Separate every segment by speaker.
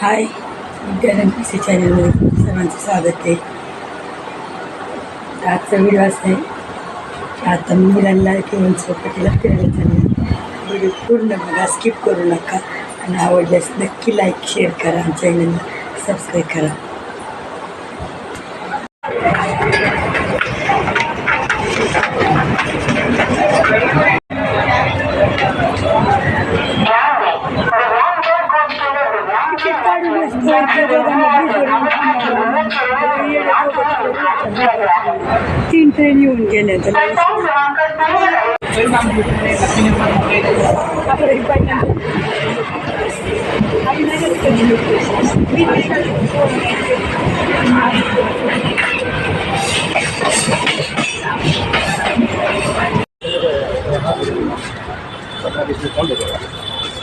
Speaker 1: हाय. Vidyanand PC चॅनलमध्ये सर्वांचं स्वागत आहे. आजचा व्हिडिओ असा आहे की आता मुलांना घेऊन चौकटीला फिरायला चाललं व्हिडिओ पूर्ण बघा स्किप करू नका. आणि आवडल्यास नक्की लाईक शेअर करा. आणि चॅनलला सबस्क्राईब करा. तीन ट्रेन येऊन गेल्या तर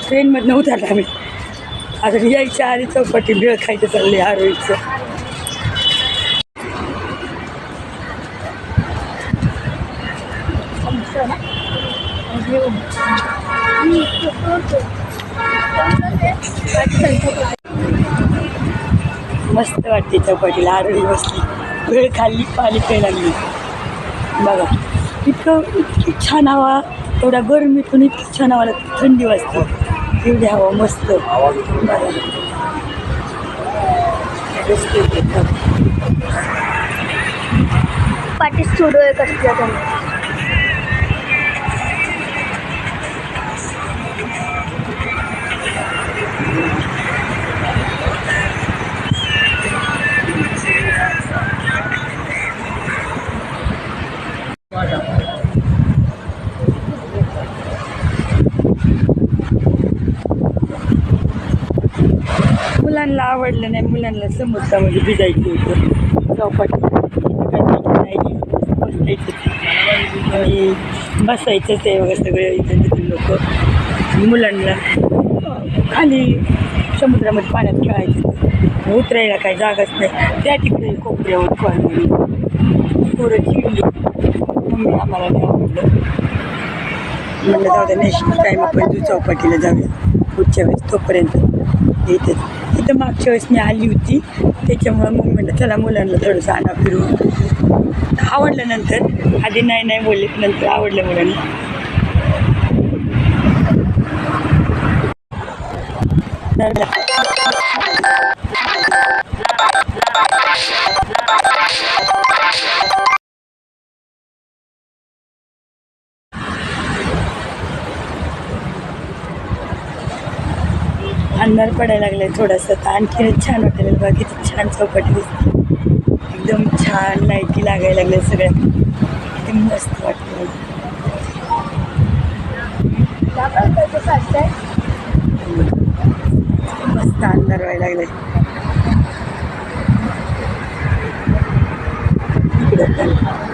Speaker 1: ट्रेनमधनं उतरला आम्ही. आता यायच्या आधी चौपाटी बिळ खायचं चालले आरोईचं मस्त वाटते चौपाटीला आरोग्य बसली वेळ खाल्ली पाणी प्यायला लागली. बघा इतकं इतकी छान हवा एवढ्या गरमीतून इतकी छान हवा लागते थंडी वाजते. एवढी हवा मस्त. बघा
Speaker 2: पाठी सुरू आहे कसल्या
Speaker 1: मुलांना आवडलं नाही मुलांना समुद्रामध्ये भिजायचं होतं. चौपाटी बसायचं आणि वगैरे सगळे इथं तिथून लोक. मुलांना खाली समुद्रामध्ये पाण्यात खेळायचं. उतरायला काही जागाच नाही. त्या ठिकाणी कोपऱ्यावर कॉलनी पोरं चिडली मम्मी आम्हाला नाही आवडलं. म्हणलं जाऊ द्या नेक्स्ट टाईम आपण जू चौपाटीला जाऊया. पुढच्या वेळेस तोपर्यंत येते इथं मागच्या वेळेस मी आली होती. त्याच्यामुळं मग म्हणलं चला मुलांना थोडंसं आणा फिरून. आवडलं नंतर आधी नाही नाही बोलले नंतर आवडलं मुलांना. अंधार पडायला लागलाय थोडंसं. तर आणखी छान वाटायला बघा किती छान चौपाटी दिसते एकदम छान लाईटी लागायला लागल्या सगळ्या. किती मस्त वाटतं मस्त अंधार व्हायला लागलाय. इकडं पण.